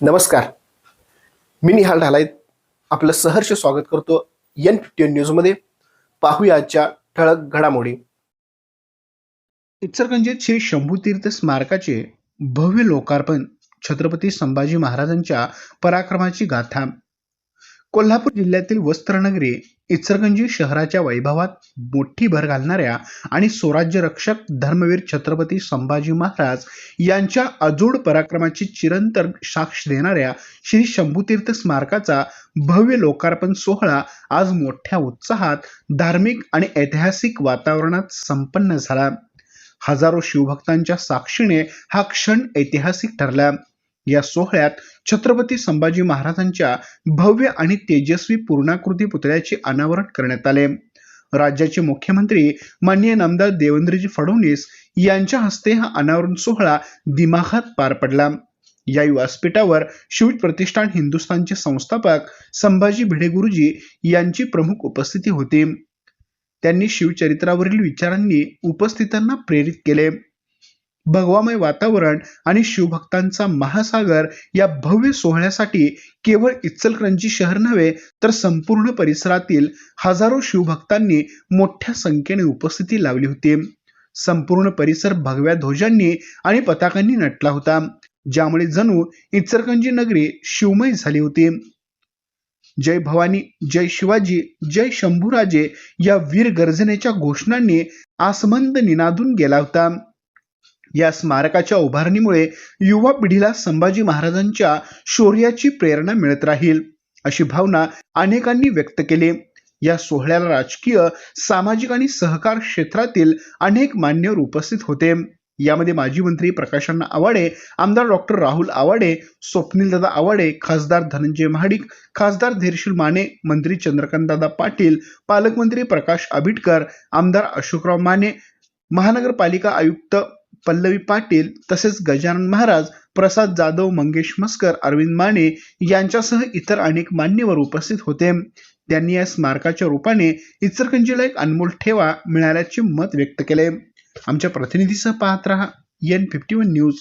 नमस्कार. मी निहाल ढालायत आपलं सहर्ष स्वागत करतो एन फिफ्टीन न्यूजमध्ये पाहूया आजच्या ठळक घडामोडी. इचलकरंजीत श्री शंभूतीर्थ स्मारकाचे भव्य लोकार्पण छत्रपती संभाजी महाराजांच्या पराक्रमाची गाथा. कोल्हापूर जिल्ह्यातील वस्त्रनगरी इचरगंजी शहराच्या वैभवात मोठी भर घालणाऱ्या आणि स्वराज्य रक्षक धर्मवीर छत्रपती संभाजी महाराज यांच्या अजोड पराक्रमाची चिरंतर साक्ष देणाऱ्या श्री शंभूतीर्थ स्मारकाचा भव्य लोकार्पण सोहळा आज मोठ्या उत्साहात धार्मिक आणि ऐतिहासिक वातावरणात संपन्न झाला. हजारो शिवभक्तांच्या साक्षीने हा क्षण ऐतिहासिक ठरला. या सोहळ्यात छत्रपती संभाजी महाराजांच्या भव्य आणि तेजस्वी पूर्णाकृती पुतळ्याचे अनावरण करण्यात आले. राज्याचे मुख्यमंत्री माननीय नामदार देवेंद्रजी फडणवीस यांच्या हस्ते हा अनावरण सोहळा दिमाखात पार पडला. या व्यासपीठावर शिव प्रतिष्ठान हिंदुस्थानचे संस्थापक संभाजी भिडे गुरुजी यांची प्रमुख उपस्थिती होती. त्यांनी शिवचरित्रावरील विचारांनी उपस्थितांना प्रेरित केले. भगवामय वातावरण आणि शिवभक्तांचा महासागर या भव्य सोहळ्यासाठी केवळ इचलकरंजी शहर नव्हे तर संपूर्ण परिसरातील हजारो शिवभक्तांनी मोठ्या संख्येने उपस्थिती लावली होती. संपूर्ण परिसर भगव्या ध्वजांनी आणि पताकांनी नटला होता ज्यामुळे जणू इचलकरंजी नगरी शिवमय झाली होती. जय भवानी जय शिवाजी जय शंभूराजे या वीर गर्जनेच्या घोषणांनी आसमंद निनादून गेला होता. या स्मारकाच्या उभारणीमुळे युवा पिढीला संभाजी महाराजांच्या शौर्याची प्रेरणा मिळत राहील अशी भावना अनेकांनी व्यक्त केली. या सोहळ्याला राजकीय सामाजिक आणि सहकार क्षेत्रातील अनेक मान्यवर उपस्थित होते. यामध्ये माजी मंत्री प्रकाशांना आवाडे आमदार डॉक्टर राहुल आवाडे स्वप्नीलदादा आवाडे खासदार धनंजय महाडिक खासदार धीरशील माने मंत्री चंद्रकांतदादा पाटील पालकमंत्री प्रकाश आबिटकर आमदार अशोकराव माने महानगरपालिका आयुक्त पल्लवी पाटील तसेच गजानन महाराज प्रसाद जाधव मंगेश मस्कर अरविंद माने यांच्यासह इतर अनेक मान्यवर उपस्थित होते. त्यांनी या स्मारकाच्या रूपाने इचरकंजीला एक अनमोल ठेवा मिळाल्याचे मत व्यक्त केले. आमच्या प्रतिनिधीसह पाहत रहा एन फिफ्टी वन न्यूज